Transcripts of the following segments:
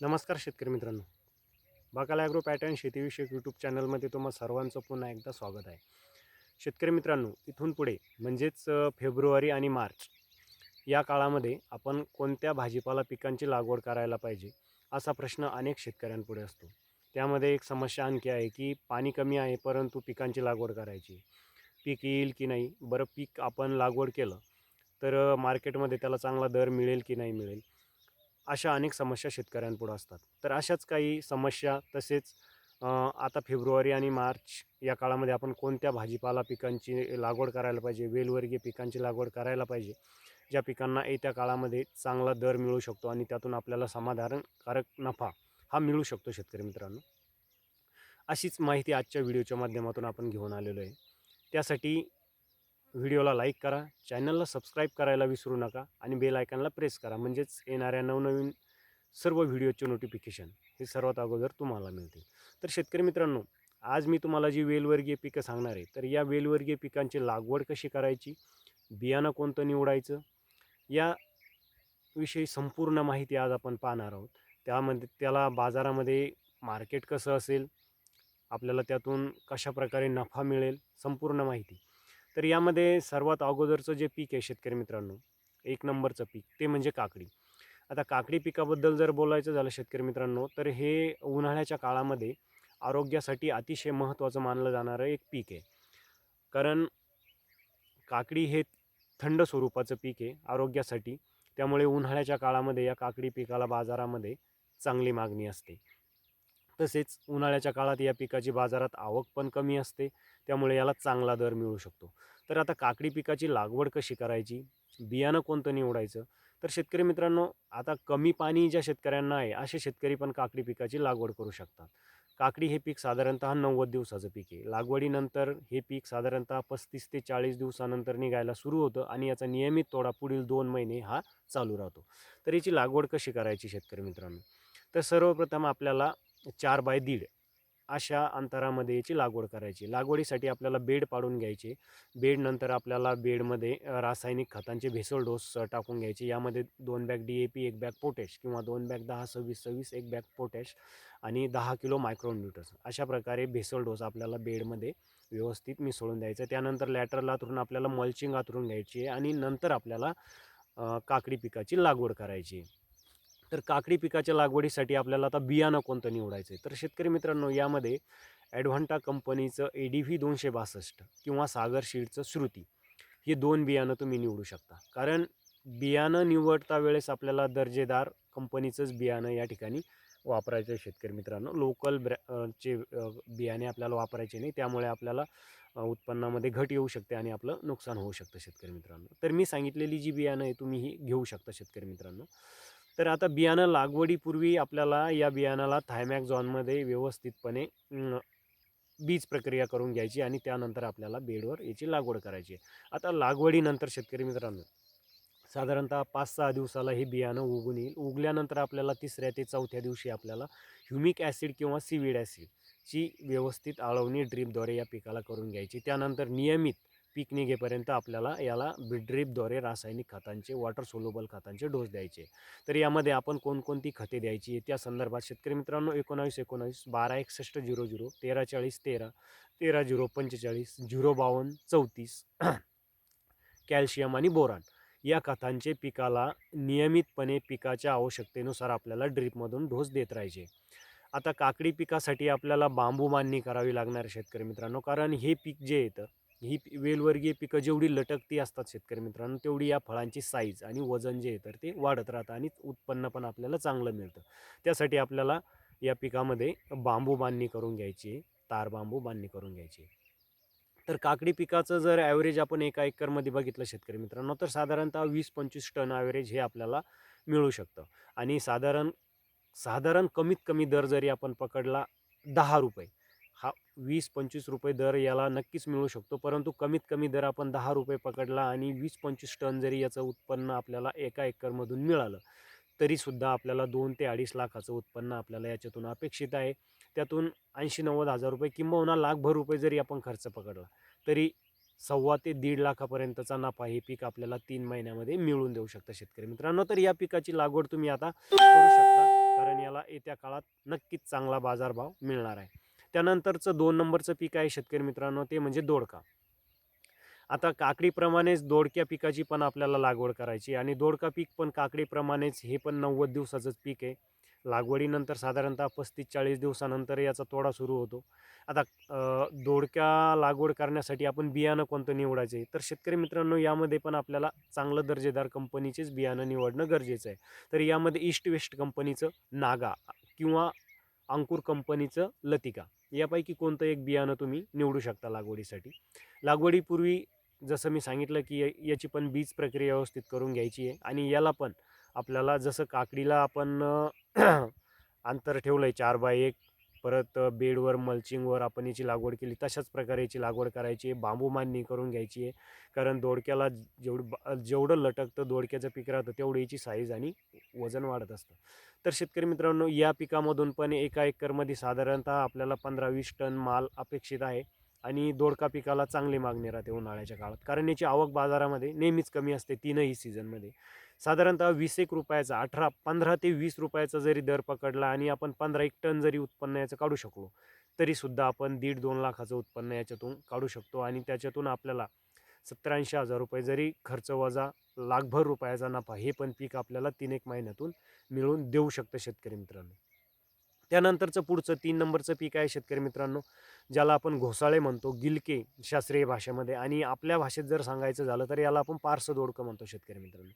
नमस्कार शेतकरी मित्रांनो. बाकाला ॲग्रो पॅटर्न शेतीविषयक यूट्यूब चॅनलमध्ये तुम्हा सर्वांचं पुन्हा एकदा स्वागत आहे. शेतकरी मित्रांनो इथून पुढे म्हणजेच फेब्रुवारी आणि मार्च या काळामध्ये आपण कोणत्या भाजीपाला पिकांची लागवड करायला पाहिजे असा प्रश्न अनेक शेतकऱ्यांपुढे असतो. त्यामध्ये एक समस्या आणखी आहे की पाणी कमी आहे परंतु पिकांची लागवड करायची. पीक येईल की नाही? बरं पीक आपण लागवड केलं तर मार्केटमध्ये त्याला चांगला दर मिळेल की नाही मिळेल? अशा अनेक समस्या शेतकऱ्यांपुढं असतात. तर अशाच काही समस्या तसेच आता फेब्रुवारी आणि मार्च या काळामध्ये आपण कोणत्या भाजीपाला पिकांची लागवड करायला पाहिजे? वेलवर्गीय पिकांची लागवड करायला पाहिजे ज्या पिकांना येत्या काळामध्ये चांगला दर मिळू शकतो आणि त्यातून आपल्याला समाधानकारक नफा हा मिळू शकतो शेतकरी मित्रांनो. अशीच माहिती आजच्या व्हिडिओच्या माध्यमातून आपण घेऊन आलेलो आहे. त्यासाठी व्हिडिओला लाईक करा चॅनलला सबस्क्राईब करायला विसरू नका आणि बेल आयकनला प्रेस करा. म्हणजेच येणाऱ्या नवनवीन सर्व व्हिडिओचे नोटिफिकेशन हे सर्वात अगोदर तुम्हाला मिळतील. तर शेतकरी मित्रांनो आज मी तुम्हाला जी वेलवर्गीय पिकं सांगणार आहे तर या वेलवर्गीय पिकांची लागवड कशी करायची बियाणं कोणतं निवडायचं या विषयी संपूर्ण माहिती आज आपण पाहणार आहोत. त्यामध्ये त्याला बाजारामध्ये मार्केट कसं असेल आपल्याला त्यातून कशा प्रकारे नफा मिळेल संपूर्ण माहिती. तर यामध्ये सर्वात अगोदरचं जे पीक आहे शेतकरी मित्रांनो एक नंबरचं पीक ते म्हणजे काकडी. आता काकडी पिकाबद्दल जर बोलायचं झालं शेतकरी मित्रांनो तर हे उन्हाळ्याच्या काळामध्ये आरोग्यासाठी अतिशय महत्त्वाचं मानलं जाणारं एक पीक आहे. कारण काकडी हे थंड स्वरूपाचं पीक आहे आरोग्यासाठी त्यामुळे उन्हाळ्याच्या काळामध्ये या काकडी पिकाला बाजारामध्ये चांगली मागणी असते. तसेच उन्हाळ्याच्या काळात या पिकाची बाजारात आवक पण कमी असते त्यामुळे याला चांगला दर मिळू शकतो. तर आता काकडी पिकाची लागवड कशी करायची? बियाणं कोणतं निवडायचं? तर शेतकरी मित्रांनो आता कमी पाणी ज्या शेतकऱ्यांना आहे असे शेतकरी पण काकडी पिकाची लागवड करू शकतात. काकडी हे पीक साधारणतः नव्वद दिवसाचं पीक आहे. लागवडीनंतर हे पीक साधारणतः पस्तीस ते चाळीस दिवसानंतर निघायला सुरू होतं आणि याचा नियमित तोडा पुढील दोन महिने हा चालू राहतो. तर याची लागवड कशी करायची शेतकरी मित्रांनो? तर सर्वप्रथम आपल्याला चार बाय दीड अशा अंतरामध्ये याची लागवड करायची. लागवडीसाठी आपल्याला बेड पाडून घ्यायचे. बेड नंतर आपल्याला बेडमध्ये रासायनिक खतांचे भेसळ डोस टाकून घ्यायचे. यामध्ये दोन बॅग डी ए पी एक बॅग पोटॅश किंवा दोन बॅग दहा सव्वीस सव्वीस एक बॅग पोटॅश आणि दहा किलो मायक्रोन्यूटर्स अशा प्रकारे भेसळ डोस आपल्याला बेडमध्ये व्यवस्थित मिसळून द्यायचं. त्यानंतर लॅटरला आतरून आपल्याला मल्चिंग आतरून घ्यायची आणि नंतर आपल्याला काकडी पिकाची लागवड करायची. तर काकडी पिकाच्या लागवडीसाठी आपल्याला आता बियाणं कोणतं निवडायचं आहे तर शेतकरी मित्रांनो यामध्ये ॲडव्हान्टा कंपनीचं ए डी व्ही दोनशे बासष्ट किंवा सागर शीडचं श्रुती हे दोन बियाणं तुम्ही निवडू शकता. कारण बियाणं निवडता वेळेस आपल्याला दर्जेदार कंपनीचंच बियाणं या ठिकाणी वापरायचं आहे शेतकरी मित्रांनो. लोकल ब्रॅ चे बियाणे आपल्याला वापरायचे नाही. त्यामुळे आपल्याला उत्पन्नामध्ये घट येऊ शकते आणि आपलं नुकसान होऊ शकतं शेतकरी मित्रांनो. तर मी सांगितलेली जी बियाणं आहे तुम्ही ही घेऊ शकता शेतकरी मित्रांनो. तर आता बियाणं लागवडीपूर्वी आपल्याला या बियाणाला थायमॅक झॉनमध्ये व्यवस्थितपणे बीज प्रक्रिया करून घ्यायची आणि त्यानंतर आपल्याला बेडवर याची लागवड करायची आहे. आता लागवडीनंतर शेतकरी मित्रांनो साधारणतः पाच सहा दिवसाला हे बियाणं उगून येईल. उगल्यानंतर आपल्याला तिसऱ्या ते चौथ्या दिवशी आपल्याला ह्युमिक ॲसिड किंवा सिविड ॲसिडची व्यवस्थित आळवणी ड्रीपद्वारे या पिकाला करून घ्यायची. त्यानंतर नियमित पीक निघेपर्यंत आपल्याला याला ड्रीपद्वारे रासायनिक खतांचे वॉटर सोलोबल खतांचे डोस द्यायचे. तर यामध्ये आपण कोणकोणती खते द्यायची? त्या संदर्भात शेतकरी मित्रांनो एकोणावीस एकोणावीस बारा एकसष्ट झिरो झिरो तेरा चाळीस तेरा तेरा झिरो पंचेचाळीस झिरो बावन्न चौतीस कॅल्शियम आणि बोरान या खतांचे पिकाला नियमितपणे पिकाच्या आवश्यकतेनुसार आपल्याला ड्रीपमधून डोस देत राहायचे. आता काकडी पिकासाठी आपल्याला बांबू मांडणी करावी लागणार शेतकरी मित्रांनो कारण हे पीक जे येतं ही वेलवर्गीय पिकं जेवढी लटकती असतात शेतकरी मित्रांनो तेवढी या फळांची साईज आणि वजन जे आहे तर ते वाढत राहतं आणि उत्पन्न पण आपल्याला चांगलं मिळतं. त्यासाठी आपल्याला या पिकामध्ये बांबू बांधणी करून घ्यायची तार बांबू बांधणी करून घ्यायची तर काकडी पिकाचं जर ॲव्हरेज आपण एका एकरमध्ये बघितलं शेतकरी मित्रांनो तर साधारणतः वीस पंचवीस टन ॲव्हरेज हे आपल्याला मिळू शकतं. आणि साधारण साधारण कमीत कमी दर जरी आपण पकडला दहा रुपये हा वीस पंचवीस रुपये दर याला नक्कीच मिळू शकतो. परंतु कमीत कमी दर आपण दहा रुपये पकडला आणि वीस पंचवीस टन जरी याचं उत्पन्न आपल्याला एका एकरमधून मिळालं तरीसुद्धा आपल्याला दोन ते अडीच लाखाचं उत्पन्न आपल्याला याच्यातून अपेक्षित आहे. त्यातून ऐंशी नव्वद हजार रुपये किंबहुना लाखभर रुपये जरी आपण खर्च पकडला तरी सव्वा ते दीड लाखापर्यंतचा नफा हे पीक आपल्याला तीन महिन्यामध्ये मिळून देऊ शकतं शेतकरी मित्रांनो. तर या पिकाची लागवड तुम्ही आता करू शकता कारण याला येत्या काळात नक्कीच चांगला बाजारभाव मिळणार आहे. त्यानंतरचं दोन नंबरचं पीक आहे शेतकरी मित्रांनो ते म्हणजे दोडका. आता काकडीप्रमाणेच दोडक्या पिकाची पण आपल्याला लागवड करायची आणि दोडका पीक पण काकडीप्रमाणेच हे पण नव्वद दिवसाचंच पीक आहे. लागवडीनंतर साधारणतः पस्तीस चाळीस दिवसानंतर याचा तोडा सुरू होतो. आता दोडक्या लागवड करण्यासाठी आपण बियाणं कोणतं निवडायचे तर शेतकरी मित्रांनो यामध्ये पण आपल्याला चांगलं दर्जेदार कंपनीचेच बियाणं निवडणं गरजेचं आहे. तर यामध्ये ईस्ट वेस्ट कंपनीचं नागा किंवा अंकुर कंपनीचं लतिका. यापैकी कोणतं एक बियाणं तुम्ही निवडू शकता लागवडीसाठी? लागवडीपूर्वी जसं मी सांगितलं की याची पण बीज प्रक्रिया व्यवस्थित करून घ्यायची आहे आणि याला पण आपल्याला जसं काकडीला आपण अंतर ठेवलं आहे चार बाय एक परत बेडवर मल्चिंगवर आपण याची लागवड केली तशाच प्रकारे याची लागवड करायची आहे बांबू मांडणी करून घ्यायची आहे. कारण दोडक्याला जेवढं जेवढं लटकतं दोडक्याचं पीक राहतं तेवढं याची साईज आणि वजन वाढत असतं. तर शेतकरी मित्रांनो या पिकामधून पण एका एकरमध्ये साधारणतः आपल्याला पंधरा वीस टन माल अपेक्षित आहे आणि दोडका पिकाला चांगली मागणी राहते उन्हाळ्याच्या काळात. कारण याची आवक बाजारामध्ये नेहमीच कमी असते तीनही सीझनमध्ये साधारणतः वीस एक रुपयाचा अठरा पंधरा ते वीस रुपयाचा जरी दर पकडला आणि आपण पंधरा एक टन जरी उत्पन्न याचं काढू शकलो तरीसुद्धा आपण दीड दोन लाखाचं उत्पन्न याच्यातून काढू शकतो आणि त्याच्यातून आपल्याला सत्तरऐंशी हजार रुपये जरी खर्च वजा लाखभर रुपयाचा नफा हे पण पीक आपल्याला तीन एक महिन्यातून मिळवून देऊ शकतं शेतकरी मित्रांनो. त्यानंतरचं पुढचं तीन नंबरचं पीक आहे शेतकरी मित्रांनो ज्याला आपण घोसाळे म्हणतो गिलके शास्त्रीय भाषेमध्ये. आणि आपल्या भाषेत जर सांगायचं झालं तर याला आपण पार्स दोडकं म्हणतो शेतकरी मित्रांनो.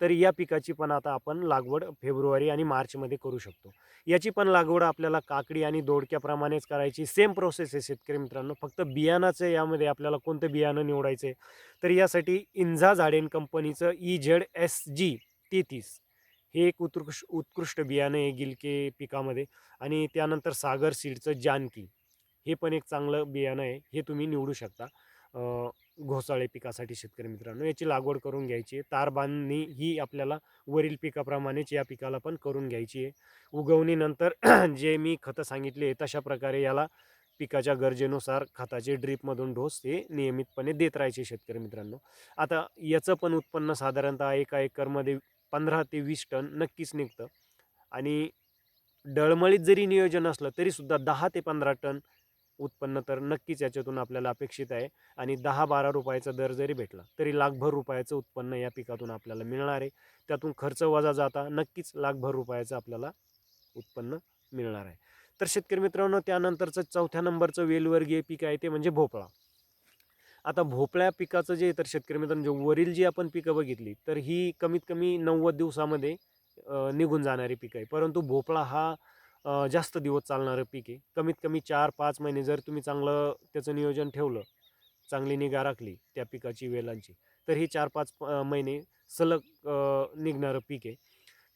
तर या पिकाची पण आता आपण लागवड फेब्रुवारी आणि मार्चमध्ये करू शकतो. याची पण लागवड आपल्याला काकडी आणि दोडक्याप्रमाणेच करायची. सेम प्रोसेस आहे शेतकरी मित्रांनो. फक्त बियाणाचं यामध्ये आपल्याला कोणतं बियाणं निवडायचं आहे तर यासाठी इंझा झाडेन कंपनीचं ई झेड एस जी तेहतीस. हे एक उत्कृष्ट उत्कृष्ट बियाणं आहे गिलके पिकामध्ये आणि त्यानंतर सागर सीडचं जानकी. हे पण एक चांगलं बियाणं आहे. हे तुम्ही निवडू शकता. घोसाळे पिकासाठी शेतकरी मित्रांनो याची लागवड करून घ्यायची आहे. तारबांधणी ही आपल्याला वरील पिकाप्रमाणेच या पिकाला पण करून घ्यायची आहे. उगवणीनंतर जे मी खतं सांगितले तशा प्रकारे याला पिकाच्या गरजेनुसार खताचे ड्रीपमधून डोस हे नियमितपणे देत राहायचे शेतकरी मित्रांनो. आता याचं पण उत्पन्न साधारणतः एका एकरमध्ये पंधरा ते वीस टन नक्कीच निघतं. आणि डळमळीत जरी नियोजन असलं तरीसुद्धा दहा ते पंधरा टन उत्पन्न तर नक्कीच याच्यातून आपल्याला अपेक्षित आहे. आणि दहा बारा रुपयाचा दर जरी भेटला तरी लाखभर रुपयाचं उत्पन्न या पिकातून आपल्याला मिळणार आहे. त्यातून खर्च वजा जाता नक्कीच लाखभर रुपयाचं आपल्याला उत्पन्न मिळणार आहे. तर शेतकरी मित्रांनो त्यानंतरचं चौथ्या नंबरचं वेलवर्गीय पीक आहे ते म्हणजे भोपळा. आता भोपळ्या पिकाचं जे तर शेतकरी मित्रांनो जे वरील जी आपण पिकं बघितली तर ही कमीत कमी नव्वद दिवसामध्ये निघून जाणारी पिकं आहे. परंतु भोपळा हा जास्त दिवस चालणारं पीक आहे. कमीत कमी चार पाच महिने जर तुम्ही चांगलं त्याचं नियोजन ठेवलं चांगली निगा राखली त्या पिकाची वेलांची तर हे चार पाच महिने सलग निघणारं पीक आहे.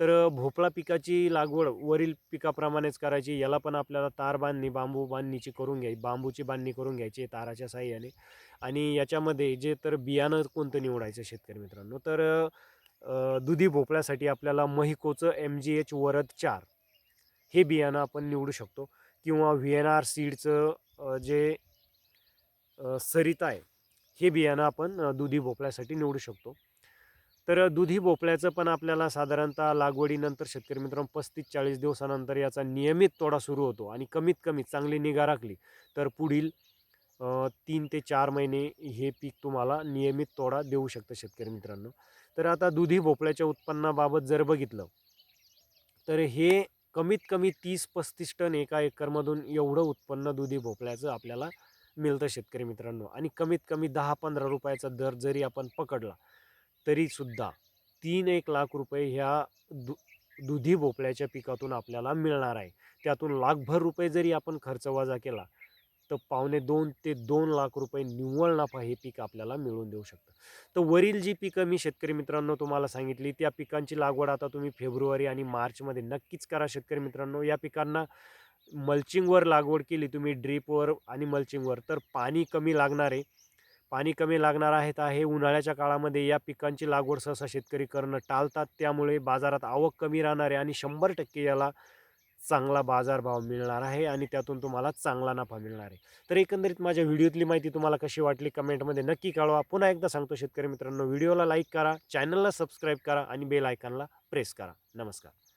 तर भोपळा पिकाची लागवड वरील पिकाप्रमाणेच करायची. याला पण आपल्याला तार बांधणी बांबू बांधणीची करून घ्यायची बांबूची बांधणी करून घ्यायची ताराच्या साह्याने. आणि याच्यामध्ये जे तर बियाणं कोणतं निवडायचं शेतकरी मित्रांनो? तर दुधी भोपळ्यासाठी आपल्याला महिकोचं एम जी एच वरद चार हे बियाणं आपण निवडू शकतो. किंवा व्ही एन आर सीडचं जे सरिता आहे हे बियाणं आपण दुधी भोपळ्यासाठी निवडू शकतो. तर दुधी भोपळ्याचं पण आपल्याला साधारणतः लागवडीनंतर शेतकरी मित्रांनो पस्तीस चाळीस दिवसानंतर याचा नियमित तोडा सुरू होतो आणि कमीत कमी चांगली निगा राखली. तर पुढील तीन ते चार महिने हे पीक तुम्हाला नियमित तोडा देऊ शकतं शेतकरी मित्रांनो. तर आता दुधी भोपळ्याच्या उत्पन्नाबाबत जर बघितलं तर हे कमीत कमी तीस पस्तीस टन एका एकरमधून एवढं उत्पन्न दुधी भोपळ्याचं आपल्याला मिळतं शेतकरी मित्रांनो. आणि कमीत कमी दहा पंधरा रुपयाचा दर जरी आपण पकडला तरीसुद्धा तीन एक लाख रुपये ह्या दु दुधी भोपळ्याच्या पिकातून आपल्याला मिळणार आहे. त्यातून लाखभर रुपये जरी आपण खर्च वजा केला तर पावणे दोन ते दोन लाख रुपये निव्वळ नफा हे पीक आपल्याला मिळवून देऊ शकतं. तर वरील जी पिकं मी शेतकरी मित्रांनो तुम्हाला सांगितली त्या पिकांची लागवड आता तुम्ही फेब्रुवारी आणि मार्चमध्ये नक्कीच करा शेतकरी मित्रांनो. या पिकांना मल्चिंगवर लागवड केली तुम्ही ड्रीपवर आणि मल्चिंगवर तर पाणी कमी लागणार आहे. पाणी कमी लागणार आहे तर हे उन्हाळ्याच्या काळामध्ये या पिकांची लागवड सहसा शेतकरी करणं टाळतात. त्यामुळे बाजारात आवक कमी राहणार आहे आणि शंभर टक्के याला चांगला बाजारभाव मिळणार आहे आणि त्यातून तुम्हाला चांगला नफा मिळणार आहे. तर एकंदरीत माझ्या व्हिडिओतली माहिती तुम्हाला कशी वाटली कमेंटमध्ये नक्की कळवा. पुन्हा एकदा सांगतो शेतकरी मित्रांनो व्हिडिओला लाईक करा चॅनलला सबस्क्राईब करा आणि बेल आयकॉनला प्रेस करा. नमस्कार.